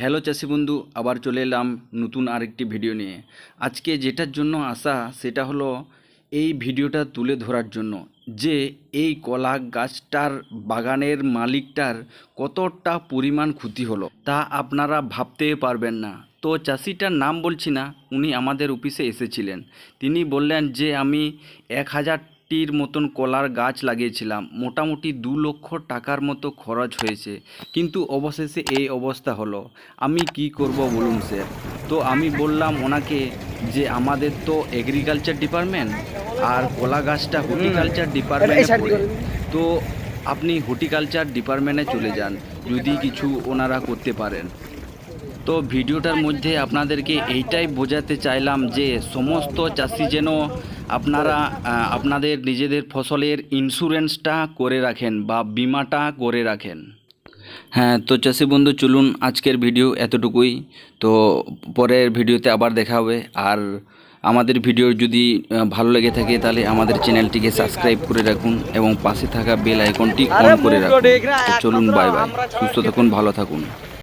Hello চাষি বন্ধু, আবার চলে এলাম নতুন আরেকটি ভিডিও নিয়ে। আজকে যেটার জন্য আসা সেটা হলো এই ভিডিওটা তুলে ধরার জন্য যে এই কলা গাছটার বাগানের মালিকটার কতটা পরিমাণ ক্ষতি হলো, তা আপনারা ভাবতে পারবেন না। তো চাষিটার নাম বলছি না, উনি আমাদের অফিসে এসেছিলেন। তিনি বললেন যে, আমি এক হাজারটির মতন কলার গাছ লাগিয়েছিলাম, মোটামুটি দু লক্ষ টাকার মতো খরচ হয়েছে। কিন্তু অবশেষে এই অবস্থা হলো। আমি কি করব বলুন, স্যার? তো আমি বললাম, ওনাকে যে আমাদের তো এগ্রিকালচার ডিপার্টমেন্ট আর কলা গাছটা হর্টিকালচার ডিপার্টমেন্টে তো আপনি হর্টিকালচার ডিপার্টমেন্টে চলে যান যদি কিছু ওনারা করতে পারেন। তো ভিডিওটার মধ্যে আপনাদেরকে এইটাই বোঝাতে চাইলাম যে সমস্ত চাষি যেন আপনারা আপনাদের নিজেদের ফসলের ইন্স্যুরেন্সটা করে রাখেন বা বিমাটা করে রাখেন। হ্যাঁ তো চাষি বন্ধু চলুন আজকের ভিডিও এতটুকুই। তো পরের ভিডিওতে আবার দেখা হবে। আর আমাদের ভিডিও যদি ভালো লেগে থাকে তাহলে আমাদের চ্যানেলটিকে সাবস্ক্রাইব করে রাখুন এবং পাশে থাকা বেল আইকনটি অন করে রাখুন। চলুন বাই বাই সুস্থ থাকুন ভালো থাকুন।